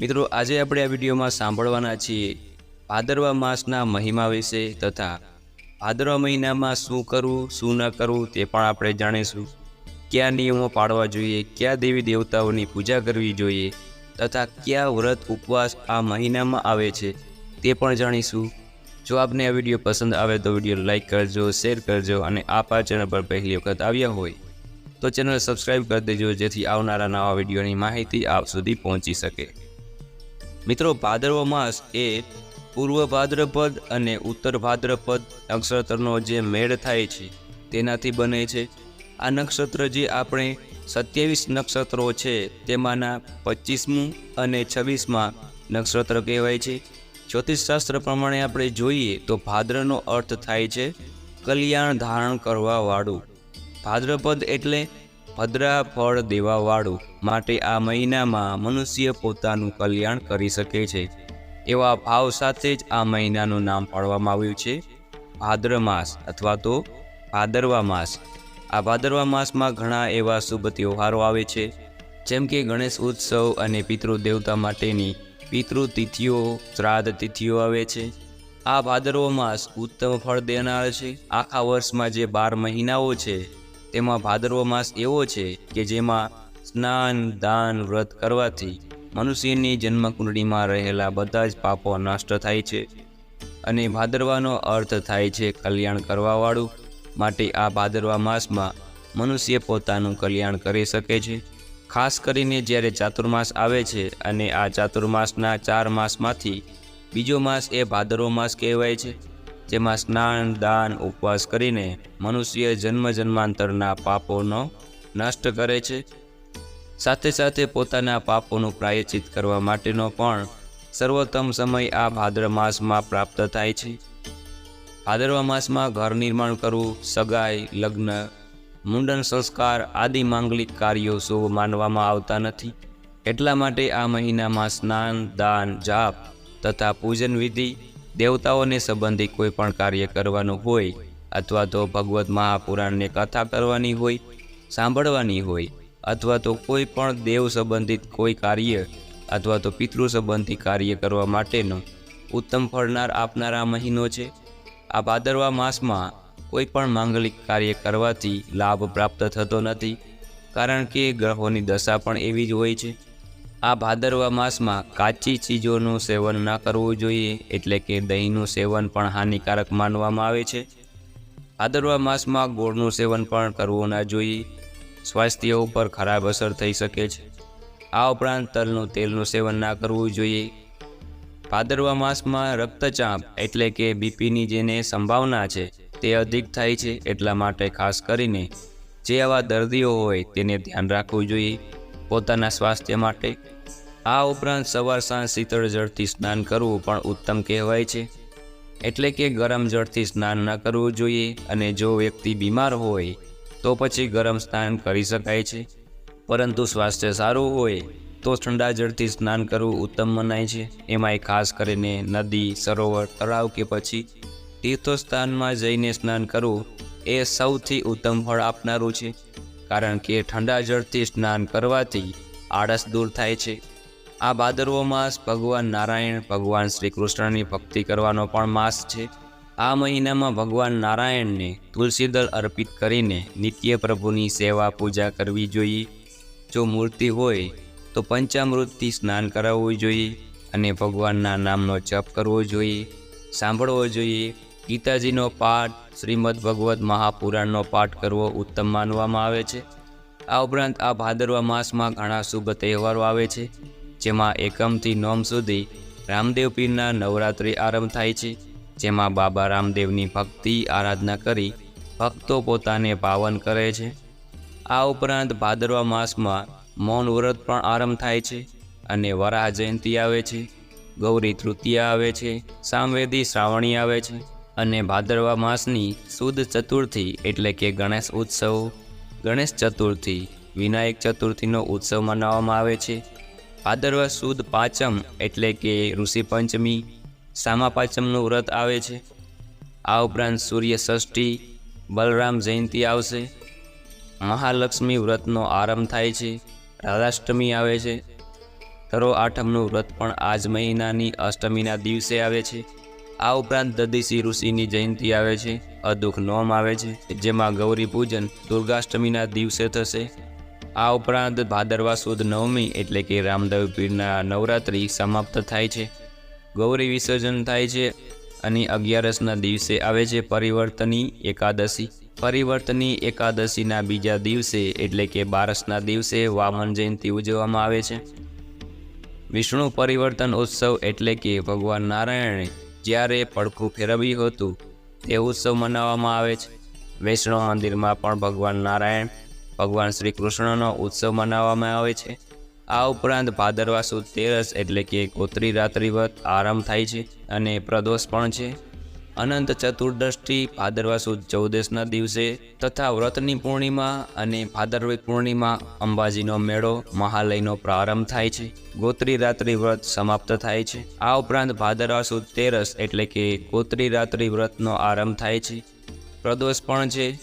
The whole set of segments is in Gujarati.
મિત્રો, આજે આપણે આ વિડીયોમાં સાંભળવાના છીએ ભાદરવા માસના મહિમા વિશે તથા ભાદરવા મહિનામાં શું કરવું, શું ન કરવું તે પણ આપણે જાણીશું. કયા નિયમો પાળવા જોઈએ, કયા દેવી દેવતાઓની પૂજા કરવી જોઈએ તથા કયા વ્રત ઉપવાસ આ મહિનામાં આવે છે તે પણ જાણીશું. જો આપને આ વીડિયો પસંદ આવે તો વીડિયો લાઇક કરજો, શેર કરજો અને આપ આ ચેનલ પર પહેલી વખત આવ્યા હોય તો ચેનલ સબસ્ક્રાઈબ કરી દેજો જેથી આવનારા નવા વિડીયોની માહિતી આપ સુધી પહોંચી શકે. મિત્રો ભાદરવો માસ એ પૂર્વ ભાદ્રપદ અને ઉત્તર ભાદ્રપદ નક્ષત્રનો જે મેળ થાય છે, તેનાથી બને છે. આ નક્ષત્ર જે આપણે સત્યાવીસ નક્ષત્રો છે, તેમાંના પચીસમું અને છવ્વીસમાં નક્ષત્ર કહેવાય છે. જ્યોતિષશાસ્ત્ર પ્રમાણે આપણે જોઈએ તો ભાદ્રનો અર્થ થાય છે, કલ્યાણ ધારણ કરવાવાળું. ભાદ્રપદ એટલે ભદ્રા ફળ દેવાવાળું માટે આ મહિનામાં મનુષ્ય પોતાનું કલ્યાણ કરી શકે છે. એવા ભાવ સાથે જ આ મહિનાનું નામ પાડવામાં આવ્યું છે. ભાદ્ર માસ અથવા તો ભાદરવા માસ. આ ભાદરવા માસમાં ઘણા એવા શુભ તહેવારો આવે છે. જેમ કે ગણેશ ઉત્સવ અને પિતૃ દેવતા માટેની પિતૃ તિથિઓ શ્રાદ્ધ તિથિઓ આવે છે. આ ભાદરવો માસ ઉત્તમ ફળ દેનાર છે. આખા વર્ષમાં જે બાર મહિનાઓ છે તેમાં ભાદરવો માસ એવો છે કે જેમાં સ્નાન, દાન, વ્રત કરવાથી મનુષ્યની જન્મકુંડળીમાં રહેલા બધા જ પાપો નષ્ટ થાય છે. અને ભાદરવાનો અર્થ થાય છે કલ્યાણ કરવાવાળું. માટે આ ભાદરવા માસમાં મનુષ્ય પોતાનું કલ્યાણ કરી શકે છે. ખાસ કરીને જ્યારે ચાતુર્માસ આવે છે અને આ ચાતુર્માસના ચાર માસમાંથી બીજો માસ એ ભાદરવો માસ કહેવાય છે. જેમાં સ્નાન, દાન, ઉપવાસ કરીને મનુષ્ય જન્મ જન્માંતરના પાપોનો નષ્ટ કરે છે. સાથે સાથે પોતાના પાપોનું પ્રાયચિત કરવા માટેનો પણ સર્વોત્તમ સમય આ ભાદ્ર માસમાં પ્રાપ્ત થાય છે. ભાદરવા માસમાં ઘર નિર્માણ કરવું, સગાઈ, લગ્ન, મુંડન સંસ્કાર આદિ માંગલિક કાર્યો શુભ માનવામાં આવતા નથી. એટલા માટે આ મહિનામાં સ્નાન, દાન, જાપ તથા પૂજન વિધિ દેવતાઓને સંબંધિત કોઈ પણ કાર્ય કરવાનું હોય અથવા તો ભગવદ્ મહાપુરાણની કથા કરવાની હોય, સાંભળવાની હોય, અથવા તો કોઈ પણ દેવ સંબંધિત કોઈ કાર્ય અથવા તો પિતૃ સંબંધી કાર્ય કરવા માટેનો ઉત્તમ ફળનાર આપનારા મહિનો છે. આ ભાદરવા માસમાં કોઈ પણ માંગલિક કાર્ય કરવાથી લાભ પ્રાપ્ત થતો નથી, કારણ કે ગ્રહોની દશા પણ એવી જ હોય છે. આ ભાદરવા માસમાં કાચી ચીજોનું સેવન ન કરવું જોઈએ, એટલે કે દહીંનું સેવન પણ હાનિકારક માનવામાં આવે છે. ભાદરવા માસમાં ગોળનું સેવન પણ કરવું ના જોઈએ. સ્વાસ્થ્ય ઉપર ખરાબ અસર થઈ શકે છે. આ ઉપરાંત તલનું તેલનું સેવન ના કરવું જોઈએ. ભાદરવા માસમાં રક્તચાપ એટલે કે બીપીની જેને સંભાવના છે, તે અધિક થાય છે એટલા માટે ખાસ કરીને જે આવા દર્દીઓ હોય તેને ધ્યાન રાખવું જોઈએ. પોતાના સ્વાસ્થ્ય માટે. આ ઉપરાંત સવાર સાંજ શીતળ જળથી સ્નાન કરવું પણ ઉત્તમ કહેવાય છે. એટલે કે ગરમ જળથી સ્નાન ન કરવું જોઈએ અને જો વ્યક્તિ બીમાર હોય, તો પછી ગરમ સ્નાન કરી શકાય છે. પરંતુ સ્વાસ્થ્ય સારું હોય, તો ઠંડા જળથી સ્નાન કરવું ઉત્તમ મનાય છે. એમાંય ખાસ કરીને નદી, સરોવર, તળાવ કે પછી તીર્થસ્થાનમાં જઈને સ્નાન કરવું એ સૌથી ઉત્તમ ફળ આપનારું છે. કારણ કે ઠંડા જળથી સ્નાન કરવાથી આળસ દૂર થાય છે. આ ભાદરવો માસ ભગવાન નારાયણ, ભગવાન શ્રી કૃષ્ણની ભક્તિ કરવાનો પણ માસ છે. આ મહિનામાં ભગવાન નારાયણને તુલસીદળ અર્પિત કરીને નિત્ય પ્રભુની સેવા પૂજા કરવી જોઈએ. જો મૂર્તિ હોય, તો પંચામૃતથી સ્નાન કરાવવું જોઈએ અને ભગવાનના નામનો જપ કરવો જોઈએ. સાંભળવો જોઈએ. ગીતાજીનો પાઠ, શ્રીમદ ભગવદ્ મહાપુરાણનો પાઠ કરવો ઉત્તમ માનવામાં આવે છે. આ ઉપરાંત આ ભાદરવા માસમાં ઘણા શુભ તહેવારો આવે છે, જેમાં એકમથી નોમ સુધી રામદેવ પીરના નવરાત્રિ આરંભ થાય છે, જેમાં બાબા રામદેવની ભક્તિ આરાધના કરી ભક્તો પોતાને પાવન કરે છે. આ ઉપરાંત ભાદરવા માસમાં મૌન વ્રત પણ આરંભ થાય છે અને વરાહ જયંતિ આવે છે, ગૌરી તૃતીયા આવે છે, સામવેદી શ્રાવણી આવે છે. અને ભાદરવા માસની સુદ ચતુર્થી એટલે કે ગણેશ ઉત્સવ. ગણેશ ચતુર્થી વિનાયક ચતુર્થીનો ઉત્સવ મનાવવામાં આવે છે. ભાદરવા સુદ પાંચમ એટલે કે ઋષિ પંચમી, સામા પાંચમનું વ્રત આવે છે. આ ઉપરાંત સૂર્ય ષષ્ઠી, બલરામ જયંતિ આવશે. મહાલક્ષ્મી વ્રતનો આરંભ થાય છે. રાધાષ્ટમી આવે છે. ધરો આઠમનું વ્રત પણ આજ મહિનાની અષ્ટમીના દિવસે આવે છે. આ ઉપરાંત દદીસી ઋષિની જયંતિ આવે છે અદુખ નોમ આવે છે, જેમાં ગૌરી પૂજન દુર્ગાષ્ટમીના દિવસે થશે. આ ઉપરાંત ભાદરવા સુદ નવમી એટલે કે રામદેવ પીરના નવરાત્રિ સમાપ્ત થાય છે. ગૌરી વિસર્જન થાય છે અને અગિયારસના દિવસે આવે છે પરિવર્તની એકાદશી. પરિવર્તની એકાદશીના બીજા દિવસે એટલે કે બારસના દિવસે વામન જયંતિ ઉજવવામાં આવે છે. વિષ્ણુ પરિવર્તન ઉત્સવ એટલે કે ભગવાન નારાયણે જ્યારે પડખું ફેરવ્યું હતું, તે ઉત્સવ મનાવવામાં આવે છે. વૈષ્ણવ મંદિરમાં પણ ભગવાન નારાયણ, ભગવાન શ્રી કૃષ્ણનો ઉત્સવ મનાવવામાં આવે છે. આ ઉપરાંત ભાદરવા સુદ તેરસ એટલે કે ગોત્રી રાત્રિ વ્રત આરંભ થાય છે અને પ્રદોષ પણ છે. અનંત ચતુર્દષ્ટિ ભાદરવા સુદ ચૌદસના દિવસે તથા વ્રતની પૂર્ણિમા અને ભાદરવી પૂર્ણિમા અંબાજીનો મેળો મહાલયનો પ્રારંભ થાય છે. ગોત્રી રાત્રિ વ્રત સમાપ્ત થાય છે. આ ઉપરાંત ભાદરવા સુદ તેરસ એટલે કે ગોત્રી રાત્રિ વ્રતનો આરંભ થાય છે. પ્રદોષ પણ છે.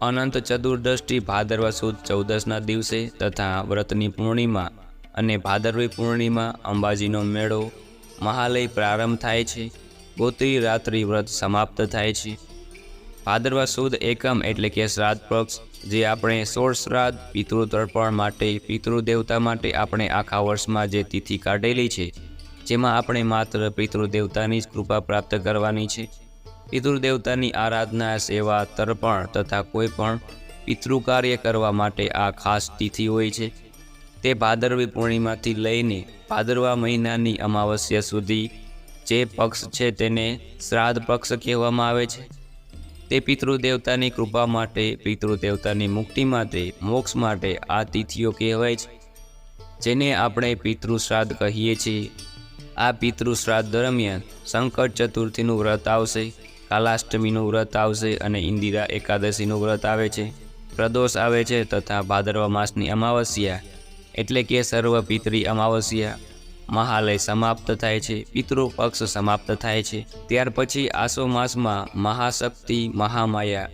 અનંત ચતુર્દષ્ટિ ભાદરવા સુદ ચૌદસના દિવસે તથા વ્રતની પૂર્ણિમા અને ભાદરવી પૂર્ણિમા અંબાજીનો મેળો મહાલય પ્રારંભ થાય છે. ગોત્રી રાત્રિ વ્રત સમાપ્ત થાય છે. ભાદરવા સુદ એકમ એટલે કે શ્રાદ્ધ પક્ષ, જે આપણે સોળ શ્રાદ્ધ પિતૃ તર્પણ માટે પિતૃ દેવતા માટે આપણે આખા વર્ષમાં જે તિથિ કાઢેલી છે, જેમાં આપણે માત્ર પિતૃ દેવતાની જ કૃપા પ્રાપ્ત કરવાની છે. પિતૃદેવતાની આરાધના, સેવા, તર્પણ તથા કોઈ પણ પિતૃ કાર્ય કરવા માટે આ ખાસ તિથિ હોય છે. તે ભાદરવી પૂર્ણિમાથી લઈને ભાદરવા મહિનાની અમાવસ્યા સુધી જે પક્ષ છે તેને શ્રાદ્ધ પક્ષ કહેવામાં આવે છે. તે પિતૃદેવતાની કૃપા માટે, પિતૃદેવતાની મુક્તિ માટે, મોક્ષ માટે આ તિથિઓ કહેવાય છે. જેને આપણે પિતૃ શ્રાદ્ધ કહીએ છીએ. આ પિતૃ શ્રાદ્ધ દરમિયાન સંકટ ચતુર્થીનું વ્રત આવશે, કાલાષ્ટમીનું વ્રત આવશે અને ઇન્દિરા એકાદશીનું વ્રત આવે છે. પ્રદોષ આવે છે તથા ભાદરવા માસની અમાવસ્યા એટલે કે સર્વ પિતરી અમાવસ્યા મહાલય સમાપ્ત થાય છે, પિતૃ પક્ષ સમાપ્ત થાય છે. ત્યાર પછી આસો માસમાં મહાશક્તિ મહામાયા,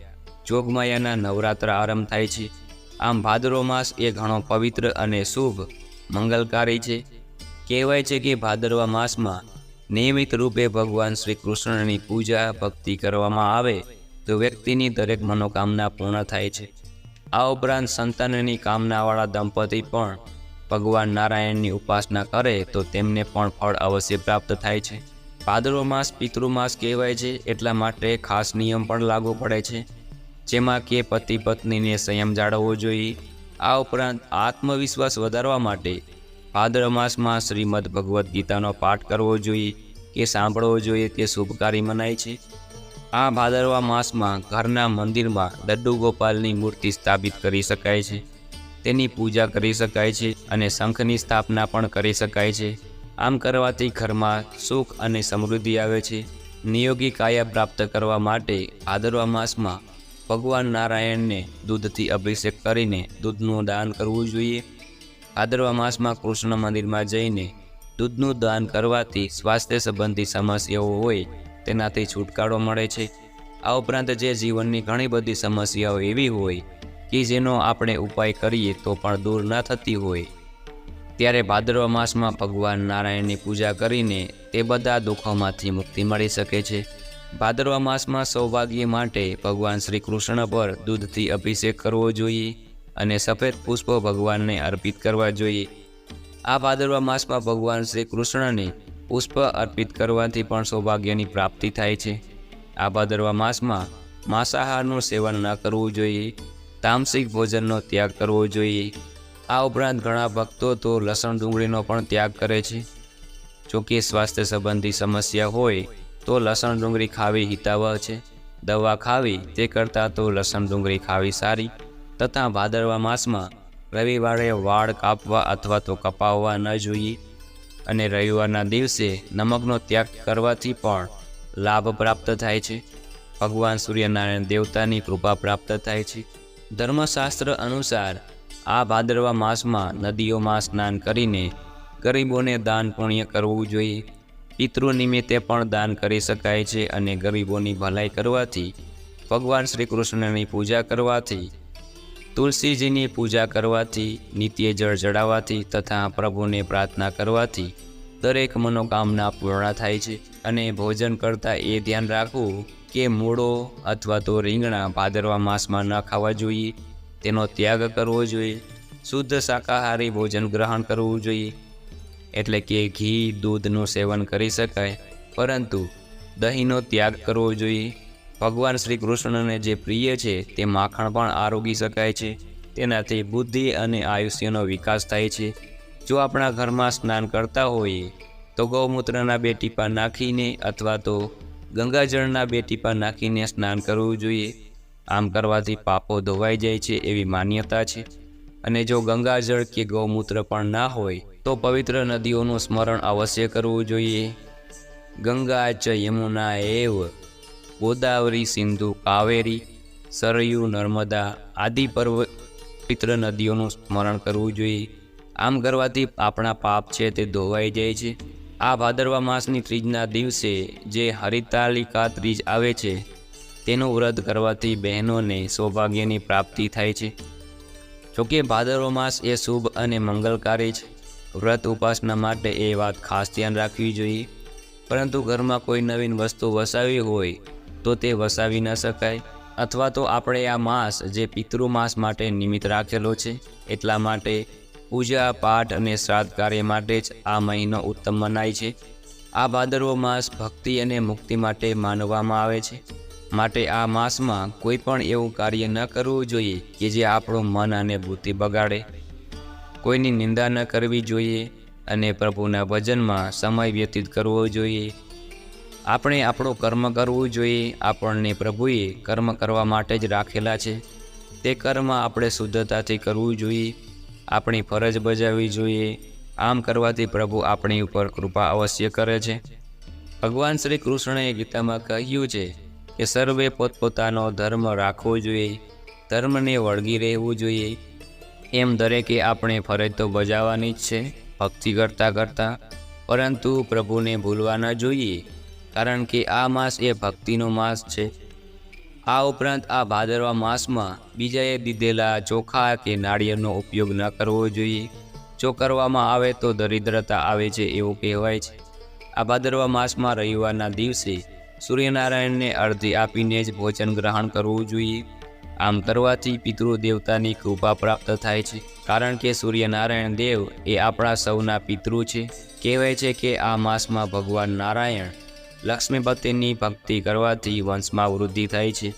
જોગમાયાના નવરાત્ર આરંભ થાય છે. આમ ભાદરો માસ એ ઘણો પવિત્ર અને શુભ, મંગલકારી છે. કહેવાય છે કે ભાદરવા માસમાં નિયમિત રૂપે ભગવાન શ્રી કૃષ્ણની પૂજા ભક્તિ કરવામાં આવે તો વ્યક્તિની દરેક મનોકામના પૂર્ણ થાય છે. આ ઉપરાંત સંતાનની કામનાવાળા દંપતી પણ ભગવાન નારાયણની ઉપાસના કરે તો તેમને પણ ફળ અવશ્ય પ્રાપ્ત થાય છે. ભાદરવો માસ પિતૃમાસ કહેવાય છે, એટલા માટે ખાસ નિયમ પણ લાગુ પડે છે. જેમાં કે પતિ પત્નીને સંયમ જાળવવો જોઈએ. આ ઉપરાંત આત્મવિશ્વાસ વધારવા માટે ભાદર માસમાં શ્રીમદ ભગવદ્ ગીતાનો પાઠ કરવો જોઈએ, કે સાંભળવો જોઈએ તે શુભકારી મનાય છે. આ ભાદરવા માસમાં ઘરના મંદિરમાં લડ્ડુ ગોપાલની મૂર્તિ સ્થાપિત કરી શકાય છે. તેની પૂજા કરી શકાય છે અને શંખની સ્થાપના પણ કરી શકાય છે. આમ કરવાથી ઘરમાં સુખ અને સમૃદ્ધિ આવે છે. નિયોગી કાયા પ્રાપ્ત કરવા માટે ભાદરવા માસમાં ભગવાન નારાયણને દૂધથી અભિષેક કરીને દૂધનું દાન કરવું જોઈએ. ભાદરવા માસમાં કૃષ્ણ મંદિરમાં જઈને દૂધનું દાન કરવાથી સ્વાસ્થ્ય સંબંધી સમસ્યાઓ હોય તેનાથી છુટકારો મળે છે. આ ઉપરાંત જે જીવનની ઘણી બધી સમસ્યાઓ એવી હોય કે જેનો આપણે ઉપાય કરીએ તો પણ દૂર ન થતી હોય. ત્યારે ભાદરવા માસમાં ભગવાન નારાયણની પૂજા કરીને તે બધા દુઃખોમાંથી મુક્તિ મળી શકે છે. ભાદરવા માસમાં સૌભાગ્ય માટે ભગવાન શ્રી કૃષ્ણ પર દૂધથી અભિષેક કરવો જોઈએ અને સફેદ પુષ્પો ભગવાનને અર્પિત કરવા જોઈએ. આ ભાદરવા માસમાં ભગવાન શ્રી કૃષ્ણને પુષ્પ અર્પિત કરવાથી પણ સૌભાગ્યની પ્રાપ્તિ થાય છે. આ ભાદરવા માસમાં માંસાહારનું સેવન ન કરવું જોઈએ. તામસિક ભોજનનો ત્યાગ કરવો જોઈએ. આ ઉપરાંત ઘણા ભક્તો તો લસણ ડુંગળીનો પણ ત્યાગ કરે છે. જો કે સ્વાસ્થ્ય સંબંધી સમસ્યા હોય તો લસણ ડુંગળી ખાવી હિતાવહ છે. દવા ખાવી તે કરતાં તો લસણ ડુંગળી ખાવી સારી તથા ભાદરવા માસમાં રવિવારે વાળ કાપવા અથવા તો કપાવવા ન જોઈએ. અને રવિવારના દિવસે નમકનો ત્યાગ કરવાથી પણ લાભ પ્રાપ્ત થાય છે. ભગવાન સૂર્યનારાયણ દેવતાની કૃપા પ્રાપ્ત થાય છે. ધર્મશાસ્ત્ર અનુસાર આ ભાદરવા માસમાં નદીઓમાં સ્નાન કરીને ગરીબોને દાન પુણ્ય કરવું જોઈએ. પિતૃ નિમિત્તે પણ દાન કરી શકાય છે અને ગરીબોની ભલાઈ કરવાથી, ભગવાન શ્રી કૃષ્ણની પૂજા કરવાથી, તુલસીજીની પૂજા કરવાથી, નિત્ય જળ ચડાવવાથી તથા પ્રભુને પ્રાર્થના કરવાથી દરેક મનોકામના પૂર્ણ થાય છે અને ભોજન કરતાં એ ધ્યાન રાખવું કે મૂળો અથવા તો રીંગણા ભાદરવા માસમાં ન ખાવા જોઈએ. તેનો ત્યાગ કરવો જોઈએ. શુદ્ધ શાકાહારી ભોજન ગ્રહણ કરવું જોઈએ. એટલે કે ઘી, દૂધનું સેવન કરી શકાય. પરંતુ દહીંનો ત્યાગ કરવો જોઈએ. ભગવાન શ્રી કૃષ્ણને જે પ્રિય છે તે માખણ પણ આરોગી શકાય છે. તેનાથી બુદ્ધિ અને આયુષ્યનો વિકાસ થાય છે. જો આપણા ઘરમાં સ્નાન કરતા હોઈએ, તો ગૌમૂત્રના બે ટીપા નાખીને અથવા તો ગંગાજળના બે ટીપા નાખીને સ્નાન કરવું જોઈએ. આમ કરવાથી પાપો ધોવાઈ જાય છે એવી માન્યતા છે. અને જો ગંગાજળ કે ગૌમૂત્ર પણ ના હોય, તો પવિત્ર નદીઓનું સ્મરણ અવશ્ય કરવું જોઈએ. ગંગા ચ યમુના એવ, ગોદાવરી સિંધુ કાવેરી, સરયુ નર્મદા આદિ પર્વ પવિત્ર નદીઓનું સ્મરણ કરવું જોઈએ. આમ કરવાથી આપણા પાપ છે તે ધોવાઈ જાય છે. આ ભાદરવા માસની ત્રીજના દિવસે જે હરિતાલિકા ત્રીજ આવે છે, તેનું વ્રત કરવાથી બહેનોને સૌભાગ્યની પ્રાપ્તિ થાય છે. જોકે ભાદરવો માસ એ શુભ અને મંગલકારી છે. વ્રત ઉપાસના માટે એ વાત ખાસ ધ્યાન રાખવી જોઈએ. પરંતુ ઘરમાં કોઈ નવીન વસ્તુ વસાવી હોય, તો તે વસાવી ન શકાય. અથવા તો આપણે આ માસ જે પિતૃ માસ માટે નિમિત્ત રાખેલો છે, એટલા માટે પૂજા, પાઠ અને શ્રાદ્ધ કાર્ય માટે જ આ મહિનો ઉત્તમ મનાય છે. આ ભાદરવો માસ ભક્તિ અને મુક્તિ માટે માનવામાં આવે છે. માટે આ માસમાં કોઈ પણ એવું કાર્ય ન કરવું જોઈએ કે જે આપણું મન અને બુદ્ધિ બગાડે. કોઈની નિંદા ન કરવી જોઈએ અને પ્રભુના ભજનમાં સમય વ્યતીત કરવો જોઈએ. આપણે આપણું કર્મ કરવું જોઈએ. આપણને પ્રભુએ કર્મ કરવા માટે જ રાખેલા છે. તે કર્મ આપણે શુદ્ધતાથી કરવું જોઈએ. આપણી ફરજ બજાવવી જોઈએ. આમ કરવાથી પ્રભુ આપણી ઉપર કૃપા અવશ્ય કરે છે. ભગવાન શ્રી કૃષ્ણએ ગીતામાં કહ્યું છે કે સર્વે પોતપોતાનો ધર્મ રાખવો જોઈએ. ધર્મને વળગી રહેવું જોઈએ. એમ દરેકે આપણે ફરજ તો બજાવવાની જ છે, ભક્તિ કરતાં કરતાં. પરંતુ પ્રભુને ભૂલવા ન જોઈએ, કારણ કે આ માસ એ ભક્તિનો માસ છે. આ ઉપરાંત આ ભાદરવા માસમાં બીજાએ દીધેલા ચોખા કે નાળિયેરનો ઉપયોગ ન કરવો જોઈએ. જો કરવામાં આવે તો દરિદ્રતા આવે છે એવું કહેવાય છે. આ ભાદરવા માસમાં રવિવારના દિવસે સૂર્યનારાયણને અર્ધી આપીને જ ભોજન ગ્રહણ કરવું જોઈએ. આમ કરવાથી પિતૃ દેવતાની કૃપા પ્રાપ્ત થાય છે. કારણ કે સૂર્યનારાયણ દેવ એ આપણા સૌના પિતૃ છે. કહેવાય છે કે આ માસમાં ભગવાન નારાયણ લક્ષ્મીપતિની ભક્તિ કરવાથી વંશમાં વૃદ્ધિ થાય છે.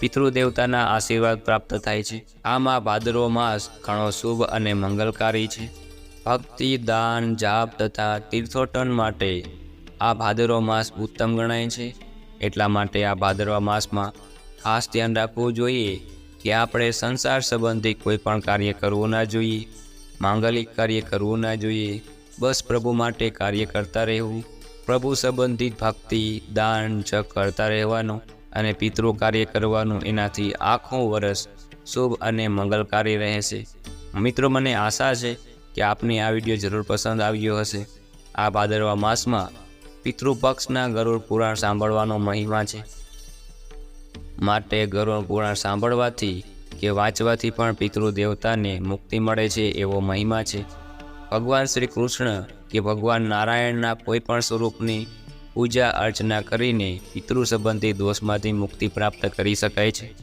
પિતૃદેવતાના આશીર્વાદ પ્રાપ્ત થાય છે. આમાં ભાદરવો માસ ઘણો શુભ અને મંગલકારી છે. ભક્તિ, દાન, જાપ તથા તીર્થોટન માટે આ ભાદરવો માસ ઉત્તમ ગણાય છે. એટલા માટે આ ભાદરવા માસમાં ખાસ ધ્યાન રાખવું જોઈએ કે આપણે સંસાર સંબંધી કોઈ પણ કાર્ય કરવું ના જોઈએ. માંગલિક કાર્ય કરવું ના જોઈએ. બસ પ્રભુ માટે કાર્ય કરતા રહેવું. પ્રભુ સંબંધિત ભક્તિ, દાન, જપ કરતા રહેવાનું અને પિતૃ કાર્ય કરવાનું એનાથી આખું વર્ષ શુભ અને મંગલકારી રહેશે. મિત્રો, મને આશા છે કે આપને આ વીડિયો જરૂર પસંદ આવ્યો હશે. આ ભાદરવા માસમાં પિતૃપક્ષના ગરુડ પુરાણ સાંભળવાનો મહિમા છે. માટે ગરુડ પુરાણ સાંભળવાથી કે વાંચવાથી પણ પિતૃ દેવતાને મુક્તિ મળે છે એવો મહિમા છે. ભગવાન શ્રી કૃષ્ણ કે ભગવાન નારાયણના કોઈ પણ સ્વરૂપની પૂજા અર્ચના કરીને પિતૃ સંબંધી દોષમાંથી મુક્તિ પ્રાપ્ત કરી શકાય છે.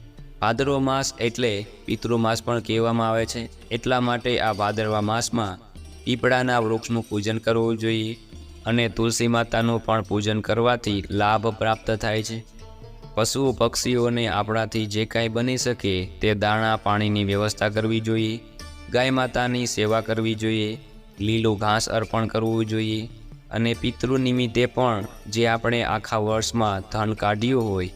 ભાદરવો માસ એટલે પિતૃ માસ પણ કહેવામાં આવે છે. એટલા માટે આ ભાદરવા માસમાં પીપળાના વૃક્ષનું પૂજન કરવું જોઈએ અને તુલસી માતાનું પણ પૂજન કરવાથી લાભ પ્રાપ્ત થાય છે. પશુ પક્ષીઓને આપણાથી જે કાંઈ બની શકે તે દાણા પાણીની વ્યવસ્થા કરવી જોઈએ. ગાય માતાની સેવા કરવી જોઈએ. લીલું ઘાસ અર્પણ કરવું જોઈએ અને પિતૃ નિમિત્તે પણ જે આપણે આખા વર્ષમાં ધન કાઢ્યું હોય,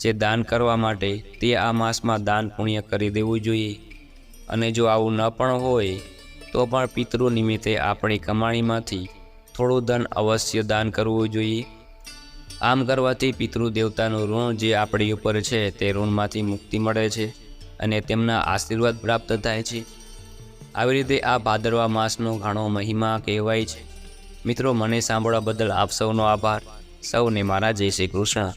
જે દાન કરવા માટે તે આ માસમાં દાન પુણ્ય કરી દેવું જોઈએ. અને જો આવું ન પણ હોય, તો પણ પિતૃ નિમિત્તે આપણી કમાણીમાંથી થોડું ધન અવશ્ય દાન કરવું જોઈએ. આમ કરવાથી પિતૃ દેવતાનું ઋણ જે આપણી ઉપર છે, તે ઋણમાંથી મુક્તિ મળે છે અને તેમના આશીર્વાદ પ્રાપ્ત થાય છે. આવી રીતે આ ભાદરવા માસનો ઘણો મહિમા કહેવાય છે. મિત્રો, મને સાંભળવા બદલ આપ સૌનો આભાર. સૌને મારા જય શ્રી કૃષ્ણ.